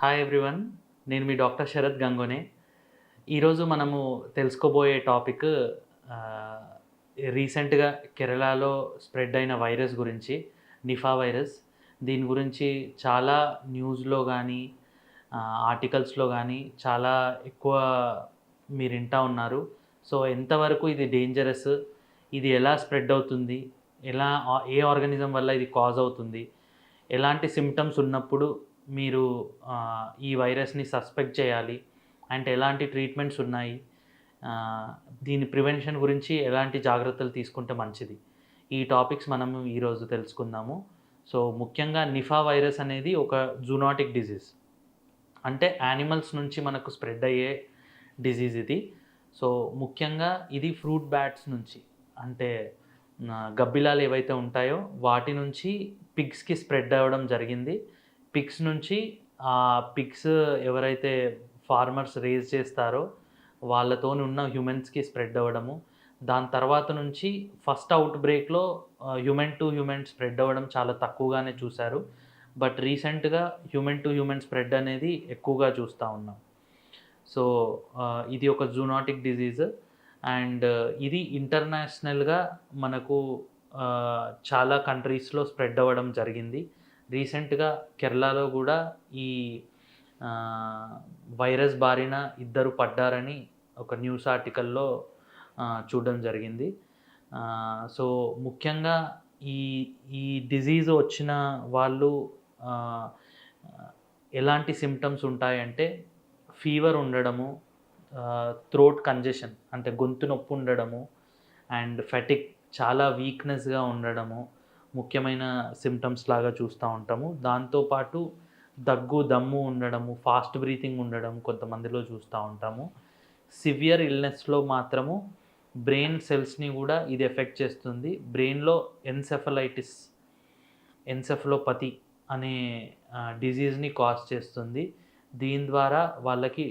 Hi everyone నేను మీ doctor Sarath గంగోనే. ఈరోజు మనము తెలుసుకోబోయే టాపిక్ రీసెంట్గా కేరళలో స్ప్రెడ్ అయిన వైరస్ గురించి నిఫా వైరస్. దీని గురించి చాలా న్యూస్లో కానీ ఆర్టికల్స్లో కానీ చాలా ఎక్కువ మీరు వింటా ఉన్నారు. సో ఎంతవరకు ఇది డేంజరస్ ఇది ఎలా స్ప్రెడ్ అవుతుంది? ఎలా ఏ ఆర్గానిజం వల్ల ఇది కాజ్ అవుతుంది? ఎలాంటి సిమ్టమ్స్ ఉన్నప్పుడు మీరు ఈ వైరస్ని సస్పెక్ట్ చేయాలి. అంటే ఎలాంటి ట్రీట్మెంట్స్ ఉన్నాయి? దీని ప్రివెన్షన్ గురించి ఎలాంటి జాగ్రత్తలు తీసుకుంటే మంచిది? ఈ టాపిక్స్ మనం ఈరోజు తెలుసుకుందాము. సో ముఖ్యంగా నిఫా వైరస్ అనేది ఒక జూనాటిక్ డిజీజ్. అంటే యానిమల్స్ నుంచి మనకు స్ప్రెడ్ అయ్యే డిజీజ్ ఇది. సో ముఖ్యంగా ఇది ఫ్రూట్ బ్యాట్స్ నుంచి. అంటే గబ్బిలాలు ఏవైతే ఉంటాయో వాటి నుంచి పిగ్స్కి స్ప్రెడ్ అవ్వడం జరిగింది. పిక్స్ నుంచి ఆ పిక్స్ ఎవరైతే ఫార్మర్స్ రేజ్ చేస్తారో వాళ్ళతో ఉన్న హ్యూమెన్స్కి స్ప్రెడ్ అవ్వడము. దాని తర్వాత నుంచి ఫస్ట్ అవుట్ బ్రేక్లో హ్యూమెన్ టు హ్యూమెన్ స్ప్రెడ్ అవ్వడం చాలా తక్కువగానే చూశారు. బట్ రీసెంట్గా హ్యూమెన్ టు హ్యూమెన్ స్ప్రెడ్ అనేది ఎక్కువగా చూస్తూ ఉన్నాం. సో ఇది ఒక జూనాటిక్ డిజీజ్. అండ్ ఇది ఇంటర్నేషనల్గా మనకు చాలా కంట్రీస్లో స్ప్రెడ్ అవ్వడం జరిగింది. రీసెంట్గా కేరళలో కూడా ఈ వైరస్ బారిన ఇద్దరు పడ్డారని ఒక న్యూస్ ఆర్టికల్లో చూడడం జరిగింది. సో ముఖ్యంగా ఈ ఈ డిజీజ్ వచ్చిన వాళ్ళు ఎలాంటి సిమ్టమ్స్ ఉంటాయంటే ఫీవర్ ఉండడము థ్రోట్ కంజెషన్ అంటే గొంతు నొప్పి ఉండడము అండ్ ఫెటిక్ చాలా వీక్నెస్గా ఉండడము ముఖ్యమైన సిమ్టమ్స్ లాగా చూస్తూ ఉంటాము. దాంతోపాటు దగ్గు దమ్ము ఉండడము ఫాస్ట్ బ్రీతింగ్ ఉండడం కొంతమందిలో చూస్తూ ఉంటాము. సివియర్ ఇల్నెస్లో మాత్రము బ్రెయిన్ సెల్స్ని కూడా ఇది ఎఫెక్ట్ చేస్తుంది. బ్రెయిన్లో ఎన్సెఫలైటిస్ ఎన్సెఫలోపతి అనే డిజీజ్ని కాజ్ చేస్తుంది. దీని ద్వారా వాళ్ళకి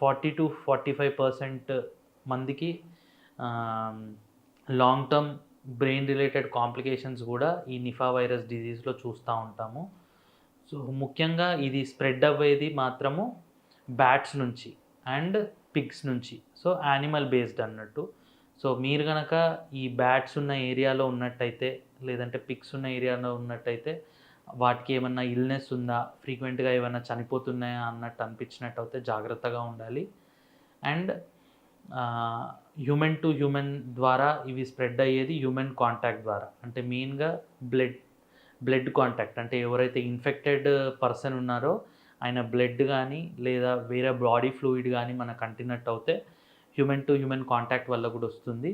forty two forty five percent మందికి long term brain related complications కూడా ఈ నిఫా వైరస్ డిజీజ్లో చూస్తూ ఉంటాము. సో ముఖ్యంగా ఇది స్ప్రెడ్ అవ్వేది మాత్రము బ్యాట్స్ నుంచి అండ్ పిగ్స్ నుంచి. సో యానిమల్ బేస్డ్ అన్నట్టు. సో మీరు కనుక ఈ బ్యాట్స్ ఉన్న ఏరియాలో ఉన్నట్టయితే లేదంటే పిగ్స్ ఉన్న ఏరియాలో ఉన్నట్టయితే వాటికి ఏమన్నా ఇల్నెస్ ఉందా ఫ్రీక్వెంట్గా ఏమైనా చనిపోతున్నాయా అన్నట్టు అనిపించినట్టు అయితే జాగ్రత్తగా ఉండాలి. అండ్ హ్యూమన్ టు హ్యూమన్ ద్వారా ఇవి స్ప్రెడ్ అయ్యేది హ్యూమన్ కాంటాక్ట్ ద్వారా. అంటే మెయిన్గా బ్లడ్ బ్లడ్ కాంటాక్ట్ అంటే ఎవరైతే ఇన్ఫెక్టెడ్ పర్సన్ ఉన్నారో ఆయన బ్లడ్ కానీ లేదా వేరే బాడీ ఫ్లూయిడ్ కానీ మనకు అంటినట్టు అయితే హ్యూమన్ టు హ్యూమన్ కాంటాక్ట్ వల్ల కూడా వస్తుంది.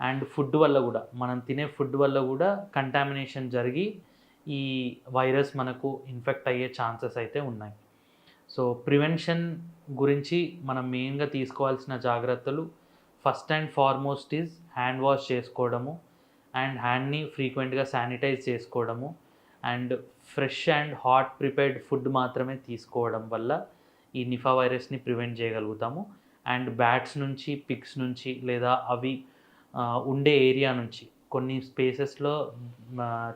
అండ్ ఫుడ్ వల్ల కూడా మనం తినే ఫుడ్ వల్ల కూడా కంటామినేషన్ జరిగి ఈ వైరస్ మనకు ఇన్ఫెక్ట్ అయ్యే ఛాన్సెస్ అయితే ఉన్నాయి. సో ప్రివెన్షన్ గురించి మనం మెయిన్గా తీసుకోవాల్సిన జాగ్రత్తలు first and foremost is hand wash చేసుకోవడము అండ్ హ్యాండ్ని ఫ్రీక్వెంట్గా శానిటైజ్ చేసుకోవడము and fresh and hot prepared food మాత్రమే తీసుకోవడం వల్ల ఈ నిఫా వైరస్ని ప్రివెంట్ చేయగలుగుతాము అండ్ బ్యాట్స్ నుంచి పిక్స్ నుంచి లేదా అవి ఉండే ఏరియా నుంచి కొన్ని స్పేసెస్లో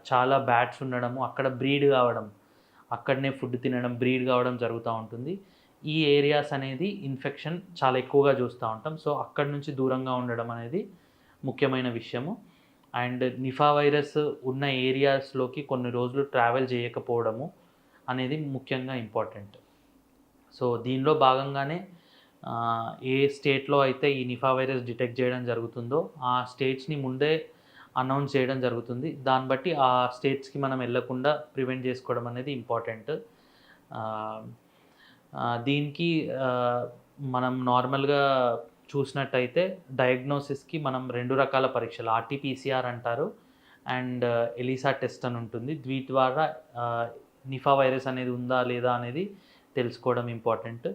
చాలా బ్యాట్స్ ఉండడము అక్కడ బ్రీడ్ కావడం అక్కడనే ఫుడ్ తినడం బ్రీడ్ కావడం జరుగుతూ ఉంటుంది. ఈ ఏరియాస్ అనేది ఇన్ఫెక్షన్ చాలా ఎక్కువగా చూస్తూ ఉంటాం. సో అక్కడి నుంచి దూరంగా ఉండడం అనేది ముఖ్యమైన విషయము. అండ్ నిఫా వైరస్ ఉన్న ఏరియాస్లోకి కొన్ని రోజులు ట్రావెల్ చేయకపోవడము అనేది ముఖ్యంగా ఇంపార్టెంట్. సో దీనిలో భాగంగానే ఏ స్టేట్లో అయితే ఈ నిఫా వైరస్ డిటెక్ట్ చేయడం జరుగుతుందో ఆ స్టేట్స్ని ముందే అనౌన్స్ చేయడం జరుగుతుంది. దాన్ని బట్టి ఆ స్టేట్స్కి మనం వెళ్ళకుండా ప్రివెంట్ చేసుకోవడం అనేది ఇంపార్టెంట్. దీనికి మనం నార్మల్గా చూసినట్టయితే డయాగ్నోసిస్కి మనం రెండు రకాల పరీక్షలు ఆర్టీపీసీఆర్ అంటారు అండ్ ఎలిసా టెస్ట్ అని ఉంటుంది. వీటి ద్వారా నిఫా వైరస్ అనేది ఉందా లేదా అనేది తెలుసుకోవడం ఇంపార్టెంట్.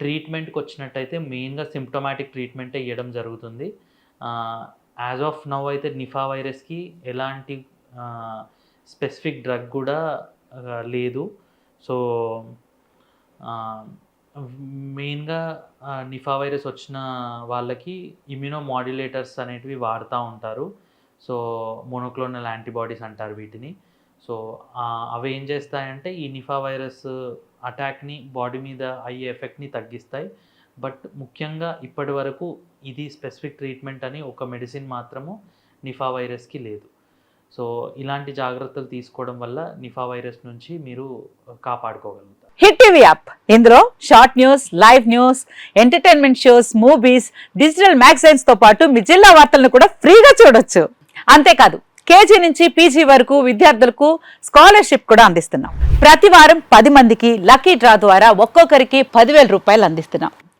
ట్రీట్మెంట్కి వచ్చినట్టయితే మెయిన్గా సిమ్టమాటిక్ ట్రీట్మెంటే ఇవ్వడం జరుగుతుంది. యాజ్ ఆఫ్ నవ్ అయితే నిఫా వైరస్కి ఎలాంటి స్పెసిఫిక్ డ్రగ్ కూడా లేదు. సో మెయిన్గా నిఫా వైరస్ వచ్చిన వాళ్ళకి ఇమ్యూనో మాడ్యులేటర్స్ అనేటివి వాడుతూ ఉంటారు. సో మోనోక్లోనల్ యాంటీబాడీస్ అంటారు వీటిని. సో అవి ఏం చేస్తాయంటే ఈ నిఫా వైరస్ అటాక్ని బాడీ మీద అయ్యే ఎఫెక్ట్ని తగ్గిస్తాయి. బట్ ముఖ్యంగా ఇప్పటి వరకు ఇది స్పెసిఫిక్ ట్రీట్మెంట్ అని ఒక మెడిసిన్ మాత్రము నిఫా వైరస్కి లేదు. సో ఇలాంటి జాగ్రత్తలు తీసుకోవడం వల్ల నిఫా వైరస్ నుంచి మీరు కాపాడుకోగలుగుతారు. Hit TV app. ఇందులో short news live news entertainment shows movies digital మ్యాగజైన్స్తో పాటు మీ జిల్లా వార్తలను కూడా ఫ్రీగా చూడొచ్చు. అంతేకాదు కేజీ నుంచి పీజీ వరకు విద్యార్థులకు స్కాలర్షిప్ కూడా అందిస్తున్నాం. ప్రతి వారం పది మందికి లక్కీ డ్రా ద్వారా ఒక్కొక్కరికి పదివేల రూపాయలు అందిస్తున్నాం.